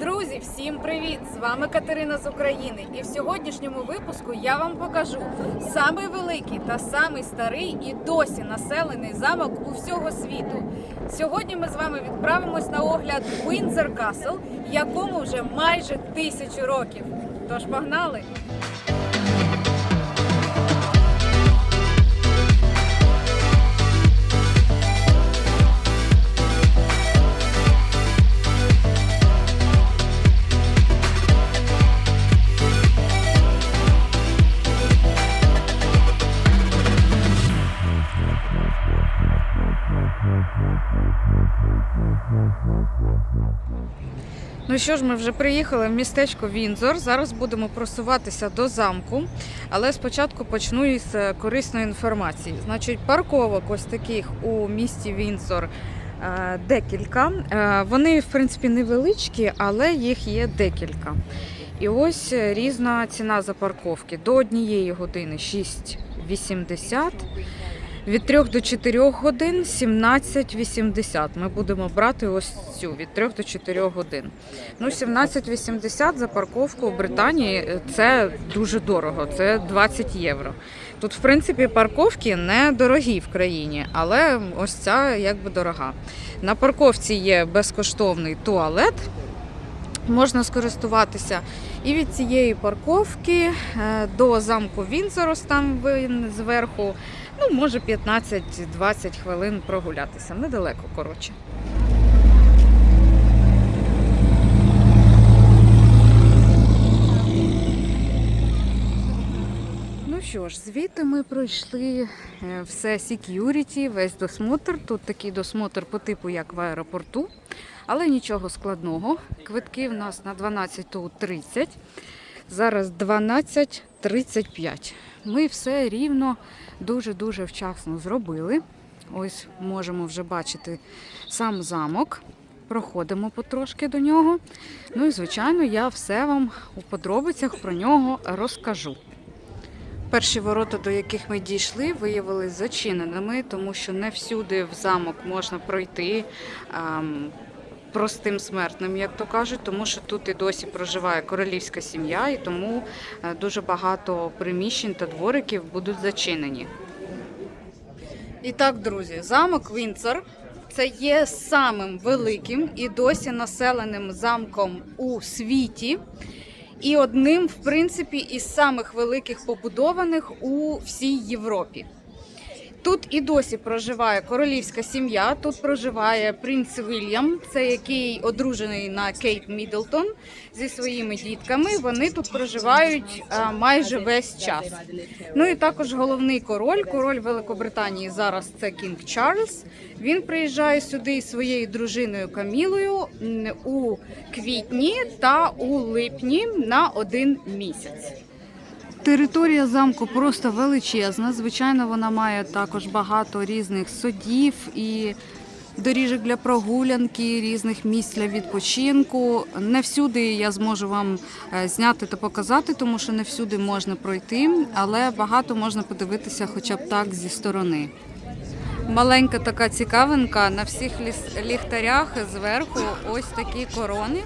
Друзі, всім привіт! З вами Катерина з України. І в сьогоднішньому випуску я вам покажу самий великий та самий старий і досі населений замок у всього світу. Сьогодні ми з вами відправимось на огляд Windsor Castle, якому вже майже тисячу років. Тож погнали! Ну що ж, ми вже приїхали в містечко Вінзор. Зараз будемо просуватися до замку, але спочатку почну із е, корисної інформації. Значить, парковок ось таких у місті Вінзор е, декілька. Е, Вони, в принципі, невеличкі, але їх є декілька. І ось різна ціна за парковки. До однієї години 6,80. Від 3 до 4 годин 17,80. Ми будемо брати ось цю від 3 до 4 годин. Ну, 17,80 за парковку в Британії е, це дуже дорого, це 20 євро. Тут, в принципі, парковки не дорогі в країні, але ось ця якби дорога. На парковці є безкоштовний туалет. Можна скористуватися і від цієї парковки е, до замку Вінзорос, там він зверху, ну, може 15-20 хвилин прогулятися. Недалеко, коротше. Ну що ж, звідти ми пройшли е, все security, весь досмотр. Тут такий досмотр по типу, як в аеропорту, але нічого складного. Квитки в нас на 12.30. Зараз 12.35. Ми все рівно дуже-дуже вчасно зробили. Ось можемо вже бачити сам замок. Проходимо потрошки до нього. Ну і, звичайно, я все вам у подробицях про нього розкажу. Перші ворота, до яких ми дійшли, виявилися зачиненими, тому що не всюди в замок можна пройти простим смертним, як то кажуть, тому що тут і досі проживає королівська сім'я, і тому е, дуже багато приміщень та двориків будуть зачинені. І так, друзі, замок Вінцер це є самим великим і досі населеним замком у світі. І одним, в принципі, із самих великих побудованих у всій Європі. Тут і досі проживає королівська сім'я. Тут проживає принц Вільям, це який одружений на Кейт Міддлтон зі своїми дітками. Вони тут проживають а, майже весь час. Ну і також головний король, король Великобританії зараз це Кінг Чарльз. Він приїжджає сюди із своєю дружиною Камілою у квітні та у липні на один місяць. Територія замку просто величезна. Звичайно, вона має також багато різних садів і доріжок для прогулянки, різних місць для відпочинку. Не всюди я зможу вам е, зняти та показати, тому що не всюди можна пройти, але багато можна подивитися, хоча б так зі сторони. Маленька така цікавинка на всіх ліхтарях зверху ось такі корони,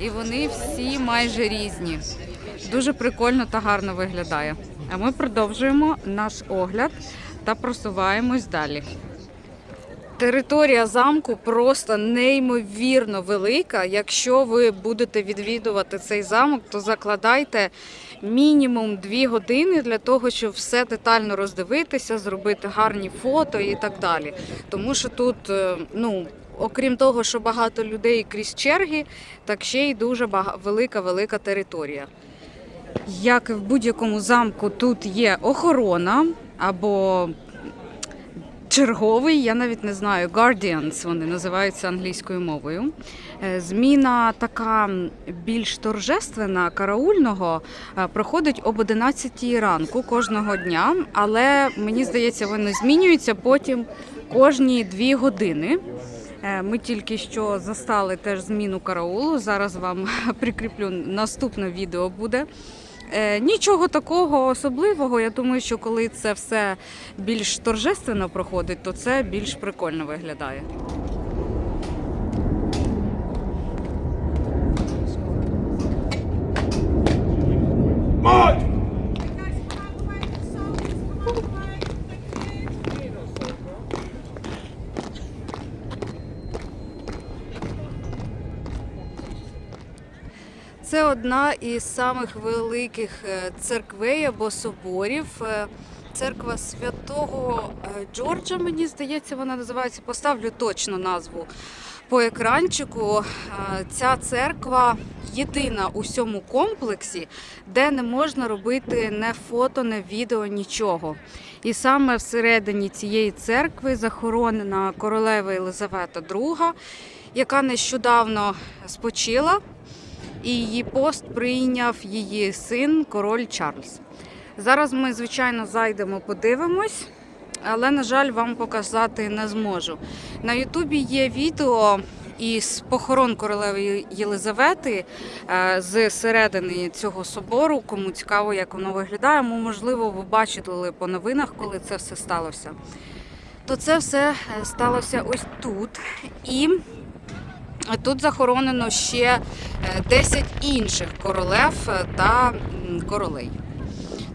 і вони всі майже різні. Дуже прикольно та гарно виглядає. А ми продовжуємо наш огляд та просуваємось далі. Територія замку просто неймовірно велика. Якщо ви будете відвідувати цей замок, то закладайте мінімум 2 години для того, щоб все детально роздивитися, зробити гарні фото і так далі. Тому що тут, е, ну. Окрім того, що багато людей крізь черги, так ще й дуже велика велика територія. Як і в будь-якому замку, тут є охорона або черговий, я навіть не знаю, guardians вони називаються англійською мовою. Е, Зміна така більш торжественна караульного е, проходить об 11 ранку кожного дня, але мені здається, вони змінюються потім кожні дві години. Е, Ми тільки що застали теж зміну караулу. Зараз вам прикріплю наступне відео буде. Е, нічого такого особливого. Я думаю, що коли це все більш торжественно проходить, то це більш прикольно виглядає. Мать! Це одна із самих великих е, церквей або соборів. Е, Церква святого е, Джорджа, мені здається, вона називається. Поставлю точно назву по екранчику. Ця церква єдина у всьому комплексі, де не можна робити не фото, не відео, нічого. І саме всередині цієї церкви захоронена королева Єлизавета II, яка нещодавно спочила, і її пост прийняв її син, король Чарльз. Зараз ми, звичайно, зайдемо, подивимось, але, на жаль, вам показати не зможу. На Ютубі є відео із похорон королеви Єлизавети е, з середини цього собору. Кому цікаво, як воно виглядає, мо, можливо, ви бачили по новинах, коли це все сталося. То це все е, сталося ось тут. І тут захоронено ще е, 10 інших королев е, та королей.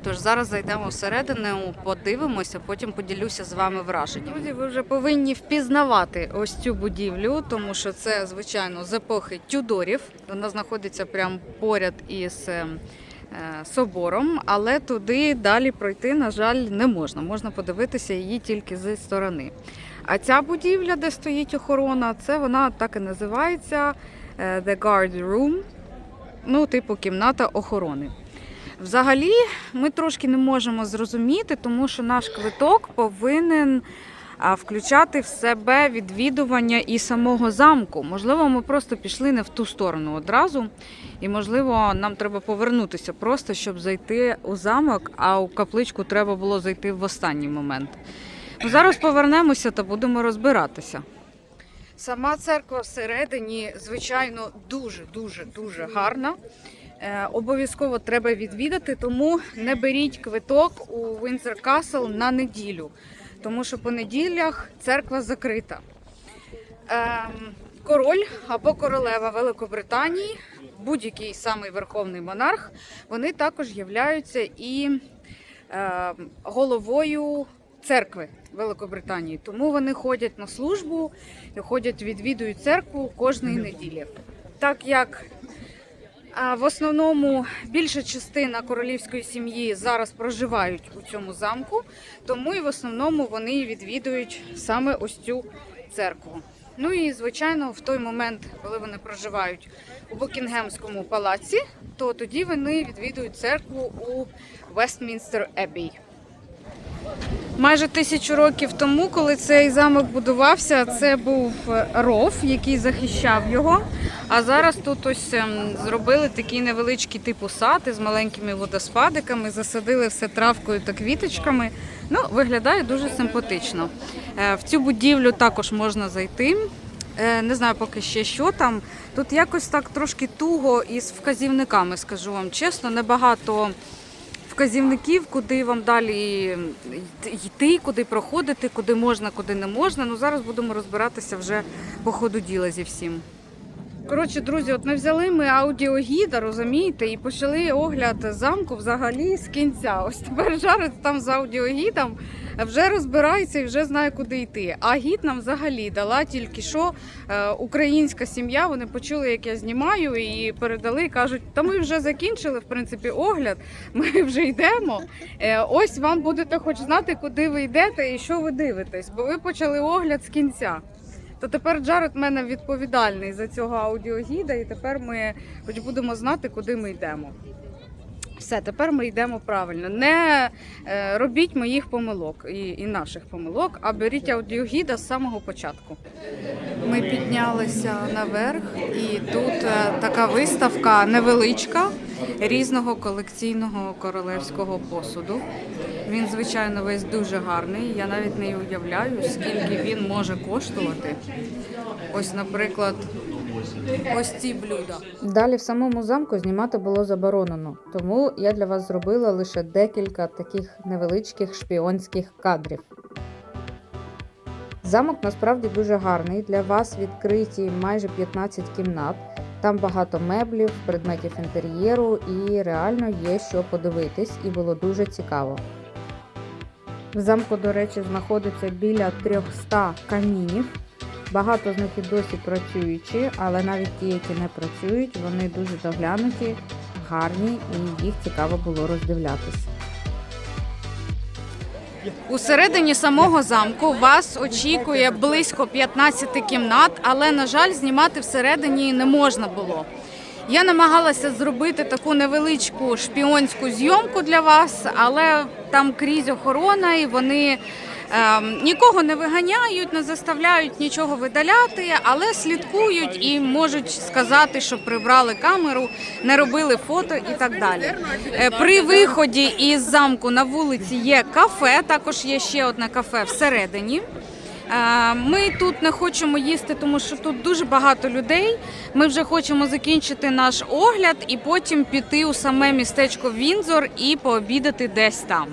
Тож зараз зайдемо всередину, подивимося, потім поділюся з вами враженням. Друзі, ви вже повинні впізнавати ось цю будівлю, тому що це, звичайно, з епохи Тюдорів. Вона знаходиться прямо поряд із е, е, собором, але туди далі пройти, на жаль, не можна. Можна подивитися її тільки зі сторони. А ця будівля, де стоїть охорона, це вона так і називається е, The Guard Room, ну, типу кімната охорони. Взагалі, ми трошки не можемо зрозуміти, тому що наш квиток повинен включати в себе відвідування і самого замку. Можливо, ми просто пішли не в ту сторону одразу, і можливо, нам треба повернутися просто, щоб зайти у замок, а у капличку треба було зайти в останній момент. Ну, зараз повернемося та будемо розбиратися. Сама церква всередині, звичайно, дуже дуже гарна. Е, Обов'язково треба відвідати, тому не беріть квиток у Windsor Castle на неділю, тому що по неділях церква закрита. Ем, Король або королева Великобританії, будь-який самий верховний монарх, вони також являються і ем, головою церкви Великобританії. Тому вони ходять на службу, і ходять, відвідують церкву кожної неділі. Так як в основному більша частина королівської сім'ї зараз проживають у цьому замку, тому і в основному вони відвідують саме ось цю церкву. Ну і звичайно, в той момент, коли вони проживають у Букінгемському палаці, то тоді вони відвідують церкву у Вестмінстер Еббій. Майже тисячу років тому, коли цей замок будувався, це був е, ров, який захищав його. А зараз тут ось ем, зробили такий невеличкий типу сад із маленькими водоспадиками, засадили все травкою та квіточками. Ну, виглядає дуже симпатично. Е, В цю будівлю також можна зайти. Е, Не знаю поки ще що там. Тут якось так трошки туго із вказівниками, скажу вам чесно, небагато вказівників, куди вам далі йти, куди проходити, куди можна, куди не можна. Ну зараз будемо розбиратися вже по ходу діла зі всім. Коротше, друзі, от ми взяли ми аудіогіда, розумієте, і почали огляд замку взагалі з кінця. Ось тепер жарить там з аудіогідом, вже розбирається і вже знає, куди йти. А гід нам взагалі дала тільки що е, українська сім'я. Вони почули, як я знімаю, і передали. Кажуть, та ми вже закінчили в принципі огляд. Ми вже йдемо. Е, ось вам будете хоч знати, куди ви йдете і що ви дивитесь, бо ви почали огляд з кінця. То тепер Джаред мене відповідальний за цього аудіогіда, і тепер ми хоч будемо знати, куди ми йдемо. Все, тепер ми йдемо правильно. Не е, робіть моїх помилок і, і наших помилок, а беріть аудіогіда з самого початку. Ми піднялися наверх, і тут е, така виставка невеличка різного колекційного королевського посуду. Він, звичайно, весь дуже гарний. Я навіть не уявляю, скільки він може коштувати. Ось, наприклад, ось ці блюда. Далі в самому замку знімати було заборонено, тому я для вас зробила лише декілька таких невеличких шпіонських кадрів. Замок насправді дуже гарний. Для вас відкриті майже 15 кімнат. Там багато меблів, предметів інтер'єру і реально є що подивитись, і було дуже цікаво. В замку, до речі, знаходиться біля 300 камінів. Багато з них і досі працюючі, але навіть ті, які не працюють, вони дуже доглянуті, гарні і їх цікаво було роздивлятися. Усередині самого замку вас очікує близько 15 кімнат, але, на жаль, знімати всередині не можна було. Я намагалася зробити таку невеличку шпіонську зйомку для вас, але там крізь охорона, і вони ем, нікого не виганяють, не заставляють нічого видаляти, але слідкують і можуть сказати, що прибрали камеру, не робили фото і так далі. Е, При виході із замку на вулиці є кафе, також є ще одне кафе всередині. Е, Ми тут не хочемо їсти, тому що тут дуже багато людей. Ми вже хочемо закінчити наш огляд і потім піти у саме містечко Вінзор і пообідати десь там.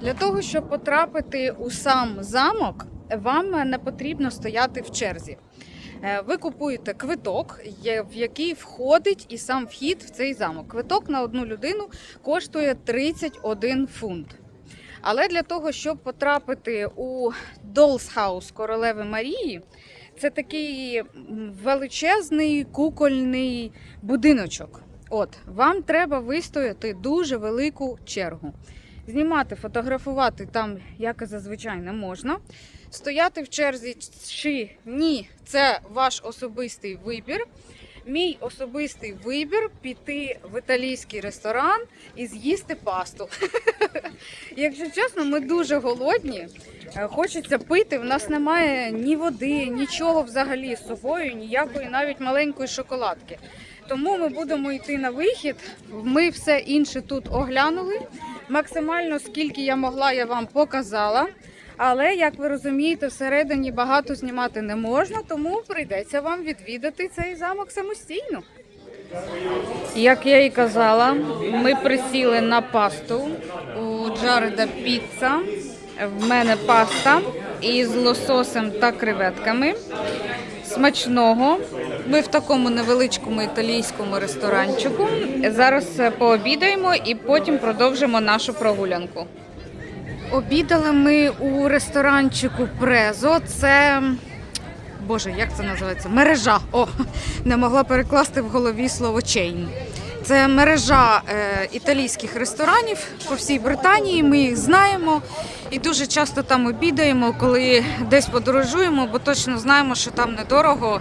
Для того, щоб потрапити у сам замок, вам не потрібно стояти в черзі. Е, Ви купуєте квиток, в який входить і сам вхід в цей замок. Квиток на одну людину коштує 31 фунт. Але для того, щоб потрапити у House королеви Марії, це такий величезний кукольний будиночок. От, вам треба вистояти дуже велику чергу. Знімати, фотографувати там, як і зазвичай, не можна. Стояти в черзі чи ні, це ваш особистий вибір. Мій особистий вибір піти в італійський ресторан і з'їсти пасту. Якщо чесно, ми дуже голодні. Е, Хочеться пити. В нас немає ні води, нічого взагалі з собою, ніякої навіть маленької шоколадки. Тому ми будемо йти на вихід. Ми все інше тут оглянули. Максимально скільки я могла, я вам показала. Але як ви розумієте, всередині багато знімати не можна, тому прийдеться вам відвідати цей замок самостійно. Як я і казала, ми присіли на пасту у Джареда піца. В мене паста із лососем та креветками. Смачного. Ми в такому невеличкому італійському ресторанчику. Зараз пообідаємо і потім продовжимо нашу прогулянку. Обідали ми у ресторанчику Презо. Це. Боже, як це називається? Мережа. О, не могла перекласти в голові слово чейн. Це мережа е, італійських ресторанів по всій Британії. Ми їх знаємо і дуже часто там обідаємо, коли десь подорожуємо, бо точно знаємо, що там недорого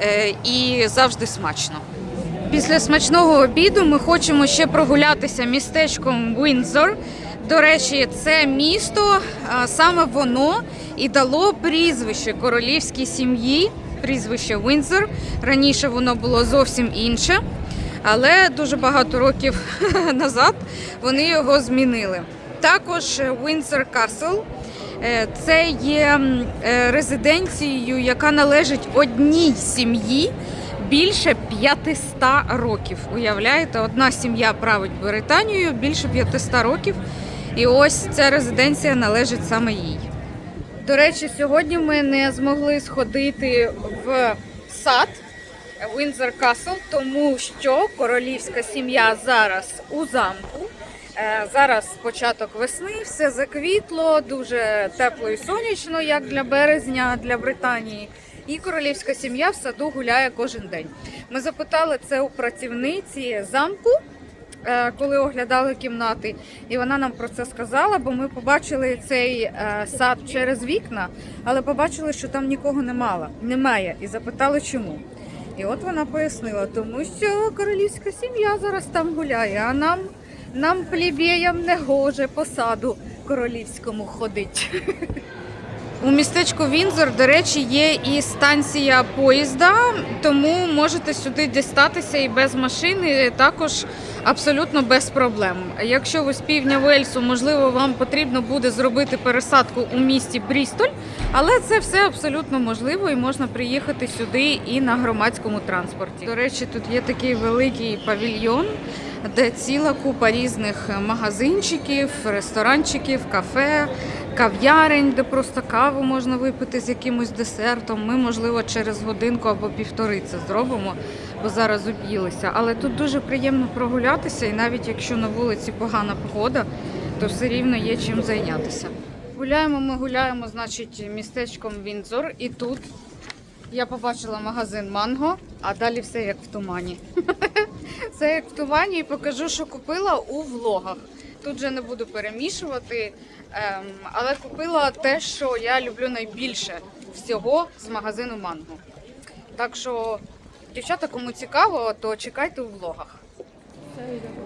е, і завжди смачно. Після смачного обіду ми хочемо ще прогулятися містечком Вінзор. До речі, це місто саме воно і дало прізвище королівській сім'ї, прізвище Вінзор. Раніше воно було зовсім інше, але дуже багато років назад вони його змінили. Також Вінзор Касл це є е, резиденцією, яка належить одній сім'ї більше 500 років. Уявляєте, одна сім'я править Британією більше 500 років. І ось ця резиденція належить саме їй. До речі, сьогодні ми не змогли сходити в сад Windsor Castle, тому що королівська сім'я зараз у замку. Е, Зараз початок весни, все заквітло, дуже тепло і сонячно, як для березня, для Британії. І королівська сім'я в саду гуляє кожен день. Ми запитали це у працівниці замку, коли оглядали кімнати, і вона нам про це сказала, бо ми побачили цей е, сад через вікна, але побачили, що там нікого немало, немає, і запитали, чому. І от вона пояснила, тому що королівська сім'я зараз там гуляє, а нам, нам плебіям не гоже по саду королівському ходить. У містечку Вінзор, до речі, є і станція поїзда, тому можете сюди дістатися і без машини, також абсолютно без проблем. Якщо ви з півдня Вельсу, можливо, вам потрібно буде зробити пересадку у місті Брістоль, але це все абсолютно можливо і можна приїхати сюди і на громадському транспорті. До речі, тут є такий великий павільйон. Де ціла купа різних магазинчиків, ресторанчиків, кафе, кав'ярень, де просто каву можна випити з якимось десертом. Ми, можливо, через годинку або півтори це зробимо, бо зараз об'їлися. Але тут дуже приємно прогулятися, і навіть якщо на вулиці погана погода, то все рівно є чим зайнятися. Гуляємо, ми гуляємо, значить, містечком Віндзор, і тут я побачила магазин Манго, а далі все як в тумані. Все як в тумані і покажу, що купила у влогах. Тут вже не буду перемішувати, ем, але купила те, що я люблю найбільше всього з магазину Манго. Так що, дівчата, кому цікаво, то чекайте у влогах.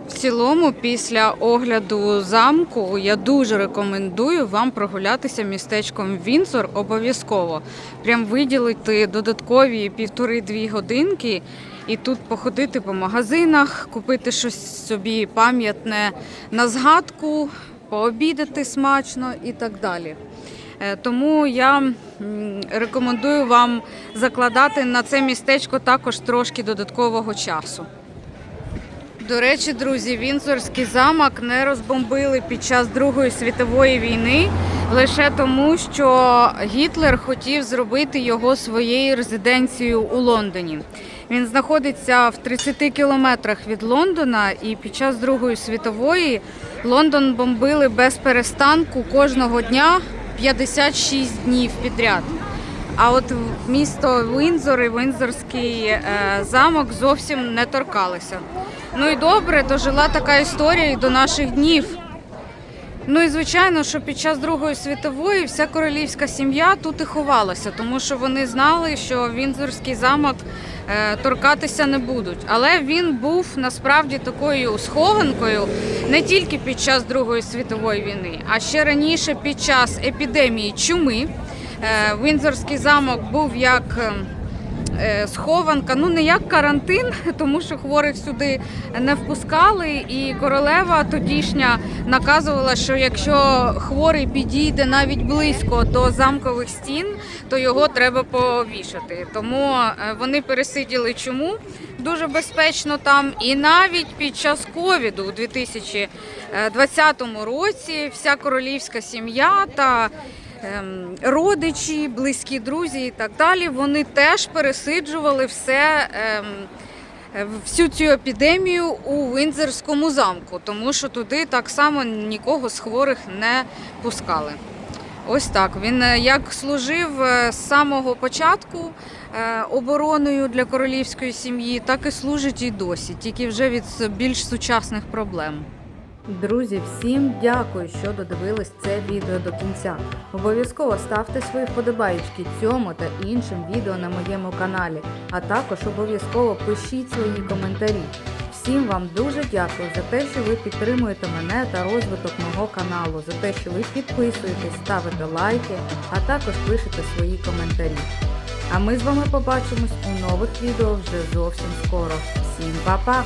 В цілому, після огляду замку, я дуже рекомендую вам прогулятися містечком Вінзор обов'язково. Прям виділити додаткові півтори-дві годинки і тут походити по магазинах, купити щось собі пам'ятне на згадку, пообідати смачно і так далі. Е, Тому я рекомендую вам закладати на це містечко також трошки додаткового часу. До речі, друзі, Вінзорський замок не розбомбили під час Другої світової війни лише тому, що Гітлер хотів зробити його своєю резиденцією у Лондоні. Він знаходиться в 30 кілометрах від Лондона, і під час Другої світової Лондон бомбили без перестанку кожного дня 56 днів підряд. А от місто Вінзор і Вінзорський е, замок зовсім не торкалися. Ну і добре, дожила така історія і до наших днів. Ну і звичайно, що під час Другої світової вся королівська сім'я тут і ховалася, тому що вони знали, що Вінзорський замок е, торкатися не будуть. Але він був насправді такою схованкою не тільки під час Другої світової війни, а ще раніше під час епідемії чуми. Е, Вінзорський замок був як ем, схованка, ну не як карантин, тому що хворих сюди не впускали. І королева тодішня наказувала, що якщо хворий підійде навіть близько до замкових стін, то його треба повішати. Тому е, вони пересиділи чому дуже безпечно там. І навіть під час ковіду у 2020 році вся королівська сім'я та родичі, близькі друзі і так далі, вони теж пересиджували все. ем, Всю цю епідемію у Віндзорському замку, тому що туди так само нікого з хворих не пускали. Ось так. Він е, як служив е, з самого початку е, обороною для королівської сім'ї, так і служить і досі, тільки вже від більш сучасних проблем. Друзі, всім дякую, що додивились це відео до кінця. Обов'язково ставте свої вподобаєчки цьому та іншим відео на моєму каналі, а також обов'язково пишіть свої коментарі. Всім вам дуже дякую за те, що ви підтримуєте мене та розвиток мого каналу, за те, що ви підписуєтесь, ставите лайки, а також пишете свої коментарі. А ми з вами побачимось у нових відео вже зовсім скоро. Всім па-па!